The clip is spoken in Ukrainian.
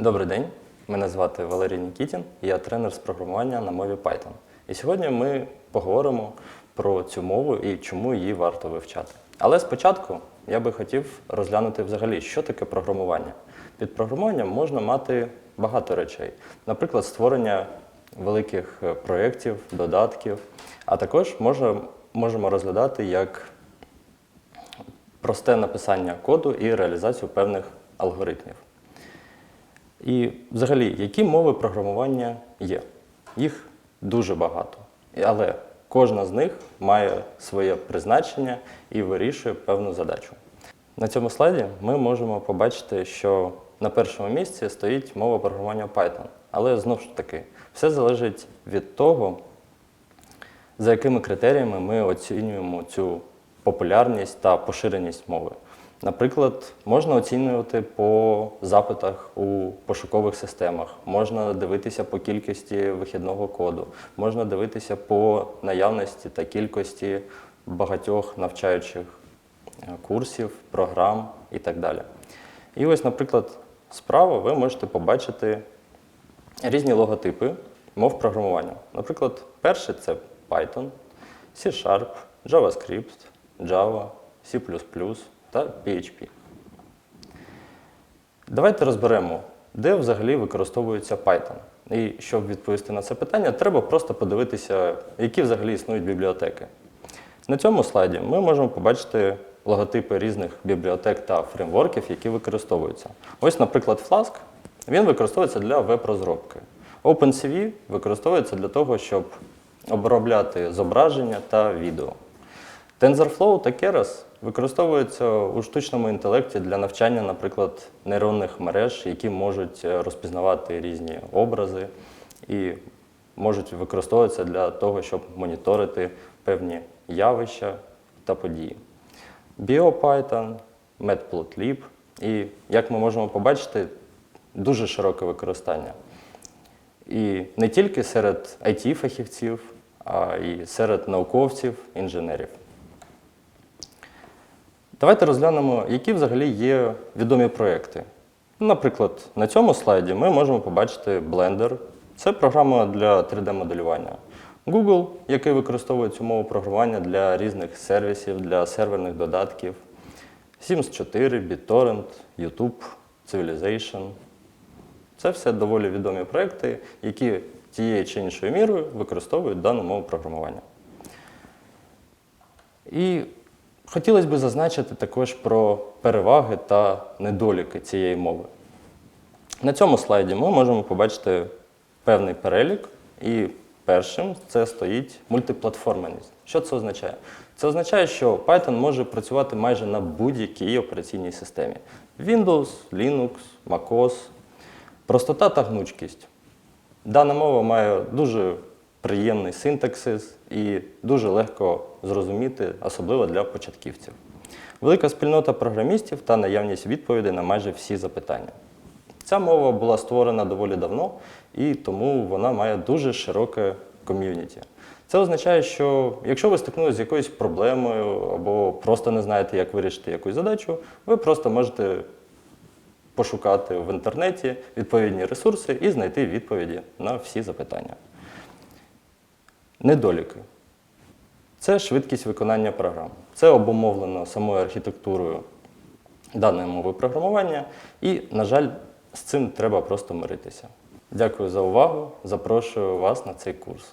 Добрий день, мене звати Валерій Нікітін, я тренер з програмування на мові Python. І сьогодні ми поговоримо про цю мову і чому її варто вивчати. Але спочатку я би хотів розглянути взагалі, що таке програмування. Під програмуванням можна мати багато речей, наприклад, створення великих е, проєктів, додатків, а також може, можемо розглядати як просте написання коду і реалізацію певних алгоритмів. І взагалі, які мови програмування є? Їх дуже багато. Але кожна з них має своє призначення і вирішує певну задачу. На цьому слайді ми можемо побачити, що на першому місці стоїть мова програмування Python. Але знову ж таки, все залежить від того, за якими критеріями ми оцінюємо цю популярність та поширеність мови. Наприклад, можна оцінювати по запитах у пошукових системах, можна дивитися по кількості вихідного коду, можна дивитися по наявності та кількості багатьох навчаючих е, курсів, програм і так далі. І ось, наприклад, справа ви можете побачити різні логотипи мов програмування. Наприклад, перший це Python, C-Sharp, JavaScript, Java, C та PHP. Давайте розберемо, де взагалі використовується Python. І щоб відповісти на це питання, треба просто подивитися, які взагалі існують бібліотеки. На цьому слайді ми можемо побачити логотипи різних бібліотек та фреймворків, які використовуються. Ось, наприклад, Flask. Він використовується для веб-розробки. OpenCV використовується для того, щоб обробляти зображення та відео. TensorFlow та Keras використовуються у штучному інтелекті для навчання, наприклад, нейронних мереж, які можуть е, розпізнавати різні образи і можуть використовуватися для того, щоб моніторити певні явища та події. BioPython, Matplotlib і, як ми можемо побачити, дуже широке використання. І не тільки серед IT-фахівців, а й серед науковців, інженерів. Давайте розглянемо, які взагалі є відомі проекти. Наприклад, на цьому слайді ми можемо побачити Blender. Це програма для 3D-моделювання. Google, який використовує цю мову програмування для різних сервісів, для серверних додатків. Sims 4, BitTorrent, YouTube, Civilization. Це все доволі відомі проекти, які тією чи іншою мірою використовують дану мову програмування. І хотілося б зазначити також про переваги та недоліки цієї мови. На цьому слайді ми можемо побачити певний перелік, і першим це стоїть мультиплатформеність. Що це означає? Це означає, що Python може працювати майже на будь-якій операційній системі: Windows, Linux, MacOS. Простота та гнучкість. Дана мова має дуже приємний синтаксис і дуже легко зрозуміти, особливо для початківців. Велика спільнота програмістів та наявність відповідей на майже всі запитання. Ця мова була створена доволі давно, і тому вона має дуже широке ком'юніті. Це означає, що якщо ви стикнулися з якоюсь проблемою або просто не знаєте, як вирішити якусь задачу, ви просто можете пошукати в інтернеті відповідні ресурси і знайти відповіді на всі запитання. Недоліки. Це швидкість виконання програм. Це обумовлено самою архітектурою даної мови програмування, і, на жаль, з цим треба просто миритися. Дякую за увагу. Запрошую вас на цей курс.